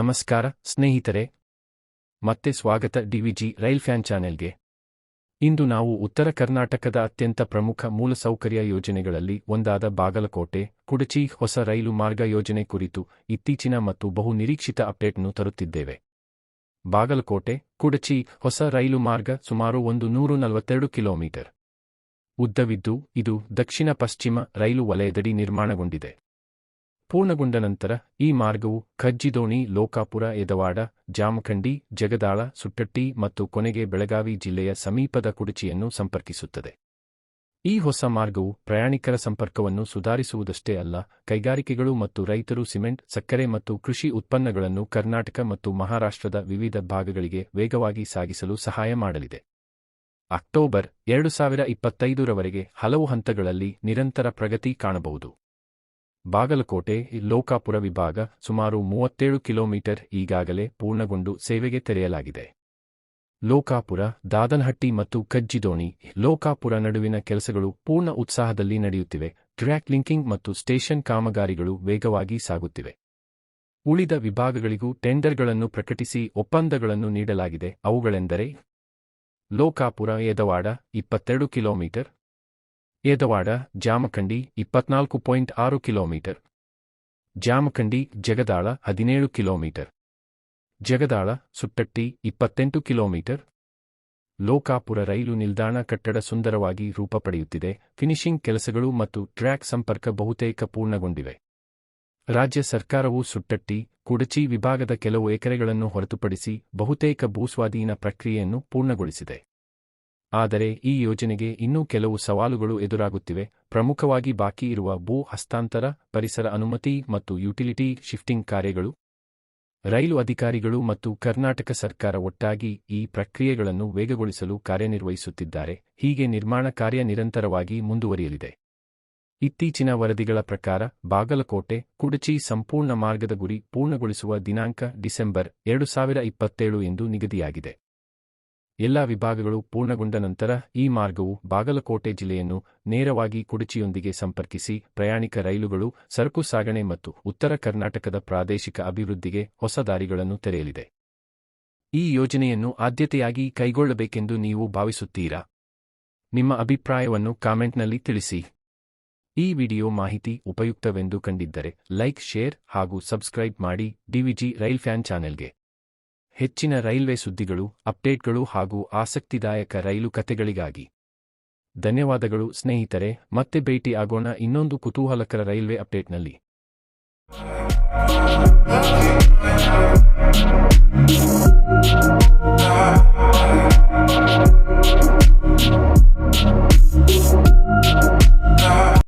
ನಮಸ್ಕಾರ, ಸ್ನೇಹಿತರೆ. ಮತ್ತೆ ಸ್ವಾಗತ ಡಿವಿಜಿ ರೈಲ್ ಫ್ಯಾನ್ ಚಾನೆಲ್ಗೆ. ಇಂದು ನಾವು ಉತ್ತರ ಕರ್ನಾಟಕದ ಅತ್ಯಂತ ಪ್ರಮುಖ ಮೂಲಸೌಕರ್ಯ ಯೋಜನೆಗಳಲ್ಲಿ ಒಂದಾದ ಬಾಗಲಕೋಟೆ, ಕುಡಚಿ ಹೊಸ ರೈಲು ಮಾರ್ಗ ಯೋಜನೆ ಕುರಿತು ಇತ್ತೀಚಿನ ಮತ್ತು ಬಹು ನಿರೀಕ್ಷಿತ ಅಪ್ಡೇಟ್ನ್ನು ತರುತ್ತಿದ್ದೇವೆ. ಬಾಗಲಕೋಟೆ, ಕುಡಚಿ ಹೊಸ ರೈಲು ಮಾರ್ಗ ಸುಮಾರು ಒಂದು ನೂರು ನಲವತ್ತೆರಡು ಕಿಲೋಮೀಟರ್. ಉದ್ದವಿದ್ದು, ಇದು ದಕ್ಷಿಣ ಪಶ್ಚಿಮ ರೈಲು ವಲಯದಡಿ ನಿರ್ಮಾಣಗೊಂಡಿದೆ. ಪೂರ್ಣಗೊಂಡ ನಂತರ ಈ ಮಾರ್ಗವು ಖಜ್ಜಿದೋಣಿ ಲೋಕಾಪುರ, ಎದವಾಡ, ಜಾಮಖಂಡಿ, ಜಗದಾಳ, ಸುಟ್ಟಟ್ಟಿ ಮತ್ತು ಕೊನೆಗೆ ಬೆಳಗಾವಿ ಜಿಲ್ಲೆಯ ಸಮೀಪದ ಕುಡಚಿಯನ್ನು ಸಂಪರ್ಕಿಸುತ್ತದೆ. ಈ ಹೊಸ ಮಾರ್ಗವು ಪ್ರಯಾಣಿಕರ ಸಂಪರ್ಕವನ್ನು ಸುಧಾರಿಸುವುದಷ್ಟೇ ಅಲ್ಲ, ಕೈಗಾರಿಕೆಗಳು ಮತ್ತು ರೈತರು ಸಿಮೆಂಟ್, ಸಕ್ಕರೆ ಮತ್ತು ಕೃಷಿ ಉತ್ಪನ್ನಗಳನ್ನು ಕರ್ನಾಟಕ ಮತ್ತು ಮಹಾರಾಷ್ಟ್ರದ ವಿವಿಧ ಭಾಗಗಳಿಗೆ ವೇಗವಾಗಿ ಸಾಗಿಸಲು ಸಹಾಯ ಮಾಡಲಿದೆ. ಅಕ್ಟೋಬರ್ ಎರಡು ಸಾವಿರ ಇಪ್ಪತ್ತೈದರವರೆಗೆ ಹಲವು ಹಂತಗಳಲ್ಲಿ ನಿರಂತರ ಪ್ರಗತಿ ಕಾಣಬಹುದು. ಬಾಗಲಕೋಟೆ, ಲೋಕಾಪುರ ವಿಭಾಗ ಸುಮಾರು ಮೂವತ್ತೇಳು ಕಿಲೋಮೀಟರ್ ಈಗಾಗಲೇ ಪೂರ್ಣಗೊಂಡು ಸೇವೆಗೆ ತೆರೆಯಲಾಗಿದೆ. ಲೋಕಾಪುರ, ದಾದನಹಟ್ಟಿ ಮತ್ತು ಕಜ್ಜಿದೋಣಿ ಲೋಕಾಪುರ ನಡುವಿನ ಕೆಲಸಗಳು ಪೂರ್ಣ ಉತ್ಸಾಹದಲ್ಲಿ ನಡೆಯುತ್ತಿವೆ. ಟ್ರ್ಯಾಕ್ ಲಿಂಕಿಂಗ್ ಮತ್ತು ಸ್ಟೇಷನ್ ಕಾಮಗಾರಿಗಳು ವೇಗವಾಗಿ ಸಾಗುತ್ತಿವೆ. ಉಳಿದ ವಿಭಾಗಗಳಿಗೂ ಟೆಂಡರ್ಗಳನ್ನು ಪ್ರಕಟಿಸಿ ಒಪ್ಪಂದಗಳನ್ನು ನೀಡಲಾಗಿದೆ. ಅವುಗಳೆಂದರೆ, ಲೋಕಾಪುರ, ಯದವಾಡ, ಇಪ್ಪತ್ತೆರಡು ಕಿಲೋಮೀಟರ್ ಏದವಾಡ, ಜಾಮಖಂಡಿ, ಇಪ್ಪತ್ನಾಲ್ಕು ಪಾಯಿಂಟ್ ಆರು ಕಿಲೋಮೀಟರ್. ಜಾಮಖಂಡಿ, ಜಗದಾಳ, ಹದಿನೇಳು ಕಿಲೋಮೀಟರ್. ಜಗದಾಳ, ಸುಟ್ಟಟ್ಟಿ, ಇಪ್ಪತ್ತೆಂಟು ಕಿಲೋಮೀಟರ್. ಲೋಕಾಪುರ ರೈಲು ನಿಲ್ದಾಣ ಕಟ್ಟಡ ಸುಂದರವಾಗಿ ರೂಪ ಪಡೆಯುತ್ತಿದೆ. ಫಿನಿಶಿಂಗ್ ಕೆಲಸಗಳು ಮತ್ತು ಟ್ರ್ಯಾಕ್ ಸಂಪರ್ಕ ಬಹುತೇಕ ಪೂರ್ಣಗೊಂಡಿವೆ. ರಾಜ್ಯ ಸರ್ಕಾರವು ಸುಟ್ಟಟ್ಟಿ, ಕುಡಚಿ ವಿಭಾಗದ ಕೆಲವು ಎಕರೆಗಳನ್ನು ಹೊರತುಪಡಿಸಿ ಬಹುತೇಕ ಭೂಸ್ವಾಧೀನ ಪ್ರಕ್ರಿಯೆಯನ್ನು ಪೂರ್ಣಗೊಳಿಸಿದೆ. ಆದರೆ ಈ ಯೋಜನೆಗೆ ಇನ್ನೂ ಕೆಲವು ಸವಾಲುಗಳು ಎದುರಾಗುತ್ತಿವೆ. ಪ್ರಮುಖವಾಗಿ ಬಾಕಿ ಇರುವ ಭೂ ಹಸ್ತಾಂತರ, ಪರಿಸರ ಅನುಮತಿ ಮತ್ತು ಯುಟಿಲಿಟಿ ಶಿಫ್ಟಿಂಗ್ ಕಾರ್ಯಗಳು. ರೈಲು ಅಧಿಕಾರಿಗಳು ಮತ್ತು ಕರ್ನಾಟಕ ಸರ್ಕಾರ ಒಟ್ಟಾಗಿ ಈ ಪ್ರಕ್ರಿಯೆಗಳನ್ನು ವೇಗಗೊಳಿಸಲು ಕಾರ್ಯನಿರ್ವಹಿಸುತ್ತಿದ್ದಾರೆ. ಹೀಗೆ ನಿರ್ಮಾಣ ಕಾರ್ಯ ನಿರಂತರವಾಗಿ ಮುಂದುವರಿಯಲಿದೆ. ಇತ್ತೀಚಿನ ವರದಿಗಳ ಪ್ರಕಾರ ಬಾಗಲಕೋಟೆ, ಕುಡಚಿ ಸಂಪೂರ್ಣ ಮಾರ್ಗದ ಗುರಿ ಪೂರ್ಣಗೊಳಿಸುವ ದಿನಾಂಕ ಡಿಸೆಂಬರ್ ಎರಡು ಸಾವಿರ ಇಪ್ಪತ್ತೇಳು ಎಂದು ನಿಗದಿಯಾಗಿದೆ. ಎಲ್ಲಾ ವಿಭಾಗಗಳು ಪೂರ್ಣಗೊಂಡ ನಂತರ ಈ ಮಾರ್ಗವು ಬಾಗಲಕೋಟೆ ಜಿಲ್ಲೆಯನ್ನು ನೇರವಾಗಿ ಕುಡಚಿಯೊಂದಿಗೆ ಸಂಪರ್ಕಿಸಿ ಪ್ರಯಾಣಿಕ ರೈಲುಗಳು, ಸರಕು ಸಾಗಣೆ ಮತ್ತು ಉತ್ತರ ಕರ್ನಾಟಕದ ಪ್ರಾದೇಶಿಕ ಅಭಿವೃದ್ಧಿಗೆ ಹೊಸ ದಾರಿಗಳನ್ನು ತೆರೆಯಲಿದೆ. ಈ ಯೋಜನೆಯನ್ನು ಆದ್ಯತೆಯಾಗಿ ಕೈಗೊಳ್ಳಬೇಕೆಂದು ನೀವು ಭಾವಿಸುತ್ತೀರಾ? ನಿಮ್ಮ ಅಭಿಪ್ರಾಯವನ್ನು ಕಾಮೆಂಟ್ನಲ್ಲಿ ತಿಳಿಸಿ. ಈ ವಿಡಿಯೋ ಮಾಹಿತಿ ಉಪಯುಕ್ತವೆಂದು ಕಂಡಿದ್ದರೆ ಲೈಕ್, ಶೇರ್ ಹಾಗೂ ಸಬ್ಸ್ಕ್ರೈಬ್ ಮಾಡಿ ಡಿವಿಜಿ ರೈಲ್ ಫ್ಯಾನ್ ಚಾನೆಲ್ಗೆ. ಹೆಚ್ಚಿನ ರೈಲ್ವೆ ಸುದ್ದಿಗಳು, ಅಪ್ಡೇಟ್ಗಳು ಹಾಗೂ ಆಸಕ್ತಿದಾಯಕ ರೈಲು ಕಥೆಗಳಿಗಾಗಿ ಧನ್ಯವಾದಗಳು ಸ್ನೇಹಿತರೆ, ಮತ್ತೆ ಭೇಟಿ ಆಗೋಣ ಇನ್ನೊಂದು ಕುತೂಹಲಕರ ರೈಲ್ವೆ ಅಪ್ಡೇಟ್ನಲ್ಲಿ.